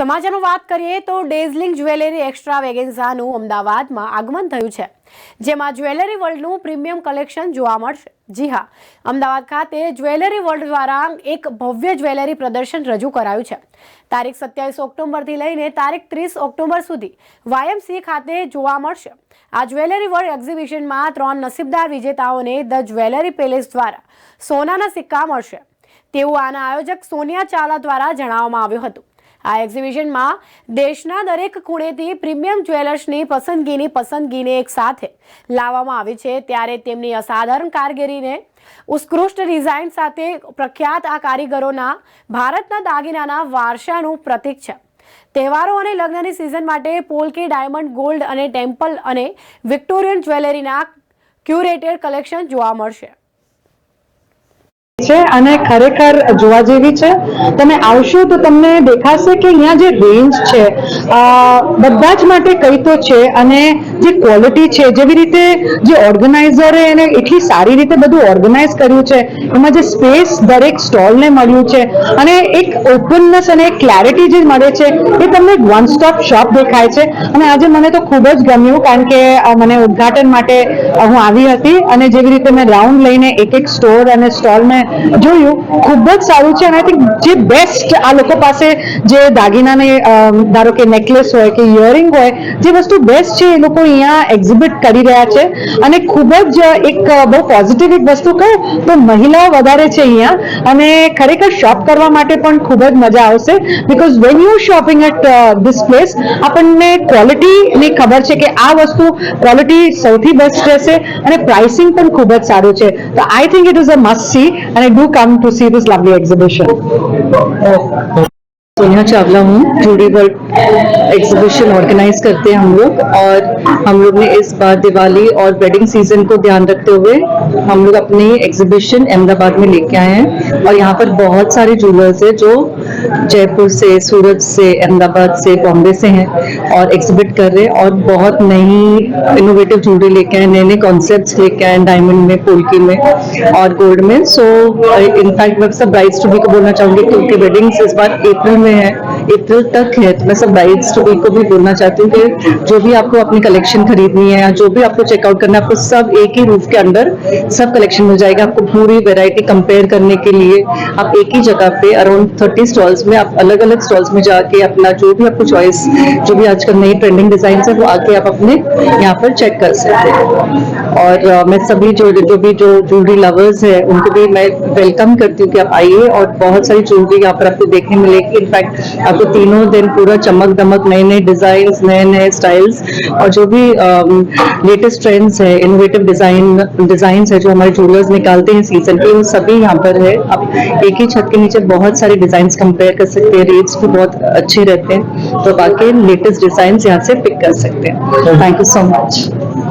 સમાચારમાં વાત કરીએ તો ડેઝલિંગ જ્વેલરી એક્સ્ટ્રા વેગેન્ઝાનું અમદાવાદમાં આગમન થયું છે, જેમાં જ્વેલરી વર્લ્ડનું પ્રીમિયમ કલેક્શન જોવા મળશે. જી હા, અમદાવાદ ખાતે જ્વેલરી વર્લ્ડ દ્વારા એક ભવ્ય જ્વેલરી પ્રદર્શન રજૂ કરાયું છે. તારીખ સત્યાવીસ ઓક્ટોબરથી લઈને તારીખ ત્રીસ ઓક્ટોબર સુધી વાયએમસી ખાતે જોવા મળશે. આ જ્વેલરી વર્લ્ડ એક્ઝિબિશનમાં ત્રણ નસીબદાર વિજેતાઓને ધ જ્વેલરી પેલેસ દ્વારા સોનાના સિક્કા મળશે. તેવું આના આયોજક સોનિયા ચાવલા દ્વારા જણાવવામાં આવ્યું હતું. આ એક્ઝિબિશનમાં દેશના દરેક ખૂણેથી પ્રીમિયમ જ્વેલર્સની પસંદગીની પસંદગીને એક સાથે લાવવામાં આવી છે. ત્યારે તેમની અસાધારણ કારગીરીને ઉત્કૃષ્ટ ડિઝાઇન સાથે પ્રખ્યાત આ કારીગરોના ભારતના દાગીનાના વારસાનું પ્રતીક છે. તહેવારો અને લગ્નની સિઝન માટે પોલકી ડાયમંડ ગોલ્ડ અને ટેમ્પલ અને વિક્ટોરિયન જ્વેલરીના ક્યુરેટેડ કલેક્શન જોવા મળશે. છે અને ખરેખર જોવા જેવી છે. તમે આવશો તો તમને દેખાશે કે અહીંયા જે રેન્જ છે બધા જ માટે કઈ તો છે અને જે ક્વોલિટી છે, જેવી રીતે જે ઓર્ગેનાઇઝરે એને એટલી સારી રીતે બધું ઓર્ગેનાઇઝ કર્યું છે, એમાં જે સ્પેસ દરેક સ્ટોલને મળ્યું છે, અને એક ઓપનનેસ અને એક ક્લેરિટી જે મળે છે, એ તમને વન સ્ટોપ શોપ દેખાય છે. અને આજે મને તો ખૂબ જ ગમ્યું, કારણ કે મને ઉદ્ઘાટન માટે હું આવી હતી, અને જેવી રીતે મેં રાઉન્ડ લઈને એક એક સ્ટોર અને સ્ટોલ મેં જોયું, ખૂબ જ સારું છે, અને આઈ થિંક જે બેસ્ટ આ લોકો પાસે જે દાગીનાને ધારો કે નેકલેસ હોય કે ઇયરિંગ હોય, જે વસ્તુ બેસ્ટ છે, એ લોકો અહીંયા એક્ઝિબિટ કરી રહ્યા છે. અને ખૂબ જ એક બહુ પોઝિટિવ એક વસ્તુ કહું, તો મહિલાઓ વધારે છે અહીંયા. અને ખરેખર શોપ કરવા માટે પણ ખૂબ જ મજા આવશે. Because when you shopping at this place આપણને ક્વોલિટીની ખબર છે કે આ વસ્તુ ક્વોલિટી સૌથી બેસ્ટ રહેશે અને પ્રાઇસિંગ પણ ખૂબ જ સારું છે. તો I think it is a must see અને do come to see this lovely exhibition Sonia Chawla हूँ। जूडी वर्क एग्जीबिशन ऑर्गेनाइज करते हैं हम लोग और हम लोग ने इस बार दिवाली और वेडिंग सीज़न को ध्यान रखते हुए हम लोग अपनी एग्जीबिशन अहमदाबाद में लेके आए हैं। और यहाँ पर बहुत सारे ज्वेलर्स हैं जो जयपुर से, सूरत से, अहमदाबाद से, बॉम्बे से हैं और एग्जिबिट कर रहे हैं और बहुत नई इनोवेटिव ज्वेलरी लेके आए नए नए कॉन्सेप्ट लेके आए डायमंड में पोल्की में और गोल्ड में. सो इनफैक्ट मैं सब ब्राइड्स टू बी को बोलना चाहूँगी क्योंकि वेडिंग्स इस बार अप्रैल में है। अप्रैल तक है। तो मैं सब ब्राइड्स टू बी को भी बोलना चाहती हूँ कि जो भी आपको अपनी कलेक्शन खरीदनी है या जो भी आपको चेकआउट करना है, आपको सब एक ही रूफ के अंदर सब कलेक्शन मिल जाएगा आपको पूरी वेरायटी कंपेयर करने के लिए। आप एक ही जगह पे अराउंड थर्टी स्टॉल्स में आप अलग अलग स्टॉल्स में जाके अपना जो भी आपको चॉइस जो भी आजकल नई ट्रेंडिंग डिज़ाइन है, वो आके आप अपने यहाँ पर चेक कर सकते हैं। और मैं सभी जो जो भी जो ज्वेलरी लवर्स है, उनको भी मैं वेलकम करती हूँ कि आप आइए और बहुत सारी ज्वेलरी यहाँ पर आपको देखने मिलेगी। इनफैक्ट आपको तीनों दिन पूरा चमक दमक नए नए डिज़ाइन नए नए स्टाइल्स और जो भी लेटेस्ट ट्रेंड्स है इनोवेटिव डिज़ाइन डिज़ाइन है जो हमारे ज्वेलर्स निकालते हैं सीज़न के, वो सभी यहाँ पर है। आप एक ही छत के नीचे बहुत सारे डिज़ाइन कंपेयर कर सकते हैं रेट्स भी बहुत अच्छे रहते हैं। तो बाकी लेटेस्ट डिज़ाइन यहाँ से पिक कर सकते हैं। Thank you so much